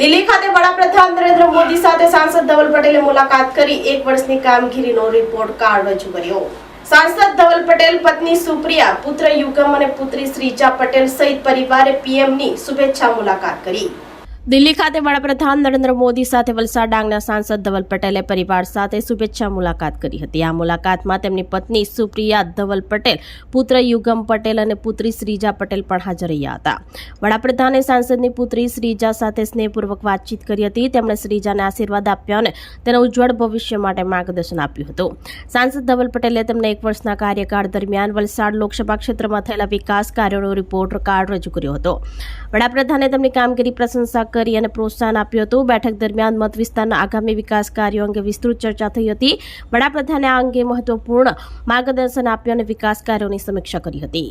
દિલ્હી ખાતે વડાપ્રધાન નરેન્દ્ર મોદી સાથે સાંસદ ધવલ પટેલે મુલાકાત કરી એક વર્ષની કામગીરીનો રિપોર્ટ કાર્ડ રજૂ કર્યો. સાંસદ ધવલ પટેલ, પત્ની સુપ્રિયા, પુત્ર યુગમ અને પુત્રી શ્રીજા પટેલ સહિત પરિવારે પીએમની શુભેચ્છા મુલાકાત કરી. દિલ્હી ખાતે વડાપ્રધાન નરેન્દ્ર મોદી સાથે વલસાડ ડાંગના સાંસદ ધવલ પટેલે પરિવાર સાથે શુભેચ્છા મુલાકાત કરી હતી. આ મુલાકાતમાં તેમની પત્ની સુપ્રિયા ધવલ પટેલ, પુત્ર યુગમ પટેલ અને પુત્રી શ્રીજા પટેલ પણ હાજર રહ્યા હતા. વડાપ્રધાને સાંસદની પુત્રી શ્રીજા સાથે સ્નેહપૂર્વક વાતચીત કરી હતી. તેમણે શ્રીજાને આશીર્વાદ આપ્યા અને તેના ઉજ્જવળ ભવિષ્ય માટે માર્ગદર્શન આપ્યું હતું. સાંસદ ધવલ પટેલે તેમને એક વર્ષના કાર્યકાળ દરમિયાન વલસાડ લોકસભા ક્ષેત્રમાં થયેલા વિકાસ કાર્યોનો રિપોર્ટ કાર્ડ રજૂ કર્યો હતો. વડાપ્રધાને તેમની કામગીરી પ્રશંસા કરી અને પ્રોત્સાહન આપ્યું હતું. બેઠક દરમિયાન મત વિસ્તારના આગામી વિકાસ કાર્યો અંગે વિસ્તૃત ચર્ચા થઈ હતી. વડાપ્રધાને આ અંગે મહત્વપૂર્ણ માર્ગદર્શન આપ્યું અને વિકાસ કાર્યોની સમીક્ષા કરી હતી.